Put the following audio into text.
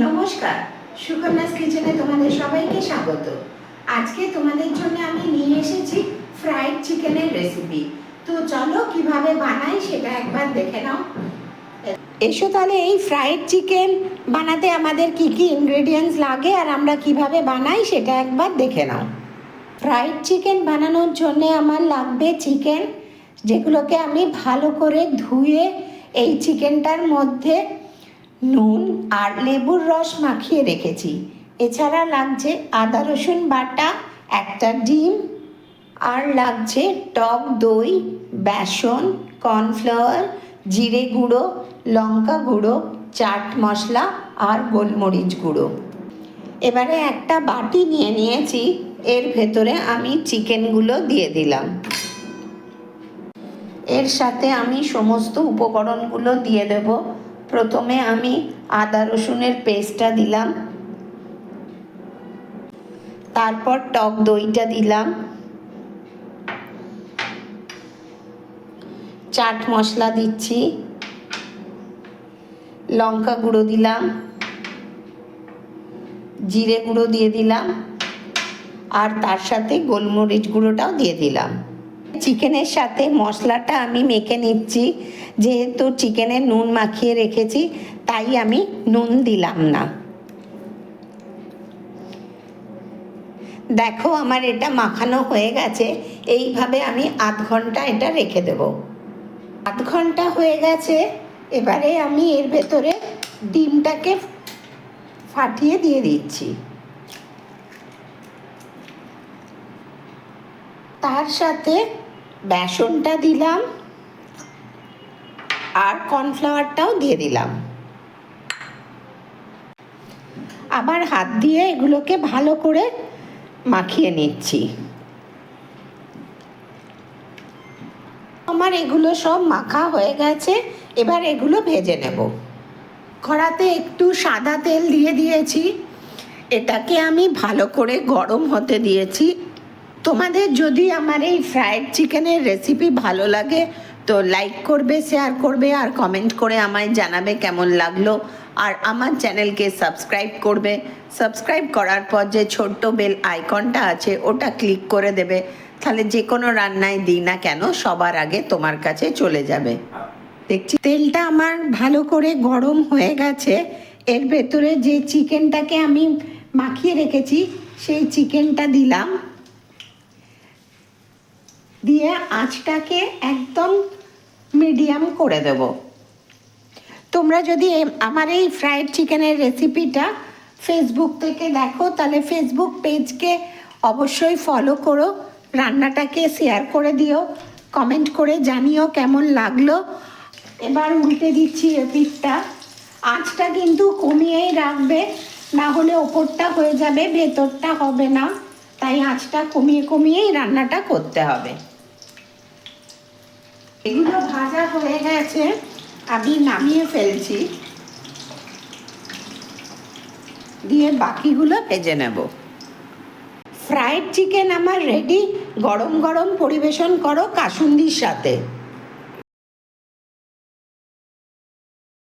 নমস্কার। সুকন্যাস কিচেনে তোমাদের সবাইকে স্বাগত। আজকে তোমাদের জন্য আমি নিয়ে এসেছি ফ্রাইড চিকেনের রেসিপি তো চলো কীভাবে বানাই সেটা একবার দেখে নাও। এসো তাহলে এই ফ্রাইড চিকেন বানাতে আমাদের কি কি ইনগ্রেডিয়েন্টস লাগে আর আমরা কীভাবে বানাই সেটা একবার দেখে নাও। ফ্রাইড চিকেন বানানোর জন্য আমার লাগবে চিকেন যেগুলোকে আমি ভালো করে ধুয়ে এই চিকেনটার মধ্যে নুন আর লেবুর রস মাখিয়ে রেখেছি। এছাড়া লাগছে আদা রসুন বাটা, একটা ডিম, আর লাগছে টক দই, বেসন, কর্নফ্লাওয়ার, জিরে গুঁড়ো, লঙ্কা গুঁড়ো, চাট মশলা আর গোলমরিচ গুঁড়ো। এবারে একটা বাটি নিয়ে নিয়েছি, এর ভেতরে আমি চিকেনগুলো দিয়ে দিলাম। এর সাথে আমি সমস্ত উপকরণগুলো দিয়ে দেব। প্রথমে আমি আদা রসুনের পেস্টটা দিলাম। তারপর টক দইটা দিলাম। চাট মশলা দিচ্ছি। লঙ্কা গুঁড়ো দিলাম। জিরে গুঁড়ো দিয়ে দিলাম। আর তার সাথে গোলমরিচ গুঁড়োটাও দিয়ে দিলাম। চিকেনের সাথে মশলাটা আমি মেখে নিচ্ছি। যেহেতু চিকেনে নুন মাখিয়ে রেখেছি, তাই আমি নুন দিলাম না। দেখো আমার এটা মাখানো হয়ে গেছে, এইভাবে আমি আধ ঘণ্টা এটা রেখে দেব। আধ ঘণ্টা হয়ে গেছে, এবারে আমি এর ভেতরে ডিমটাকে ফাটিয়ে দিয়ে দিচ্ছি। তার সাথে বেসনটা দিলাম আর কর্নফ্লাওয়ারটাও দিয়ে দিলাম। আবার হাত দিয়ে এগুলোকে ভালো করে মাখিয়ে নিচ্ছি। আমার এগুলো সব মাখা হয়ে গেছে, এবার এগুলো ভেজে নেব। কড়াতে একটু সাদা তেল দিয়ে দিয়েছি। এটাকে আমি ভালো করে গরম হতে দিয়েছি। তোমাদের যদি আমার এই ফ্রায়েড চিকেনের রেসিপি ভালো লাগে, তো লাইক করবে শেয়ার করবে আর কমেন্ট করে আমায় জানাবে কেমন লাগল। আর আমার চ্যানেলকে সাবস্ক্রাইব করবে। সাবস্ক্রাইব করার পর যে ছোট্ট বেল আইকনটা আছে, ওটা ক্লিক করে দেবে। তাহলে যে কোনো রান্নায় দিই না কেন, সবার আগে তোমার কাছে চলে যাবে। দেখছি, তেলটা আমার ভালো করে গরম হয়ে গেছে। এর ভেতরে যে চিকেনটাকে আমি মাখিয়ে রেখেছি, সেই চিকেনটা দিলাম। দিয়ে আঁচটাকে একদম মিডিয়াম করে দেব। তোমরা যদি আমার এই ফ্রাইড চিকেনের রেসিপিটা ফেসবুক থেকে দেখো, তাহলে ফেসবুক পেজকে অবশ্যই ফলো করো, রান্নাটাকে শেয়ার করে দিও কমেন্ট করে জানিও কেমন লাগল। এবার উল্টে দিচ্ছি এপিটটা আঁচটা কিন্তু কমিয়েই রাখবে, না হলে ওপরটা হয়ে যাবে, ভেতরটা হবে না। তাই আঁচটা কমিয়ে কমিয়েই রান্নাটা করতে হবে। এগুলো ভাজা হয়ে গেছে, আমি নামিয়ে ফেলছি। দিয়ে বাকিগুলো ভেজে নেব। ফ্রাইড চিকেন আমার রেডি গরম গরম পরিবেশন করো কাসুন্দির সাথে।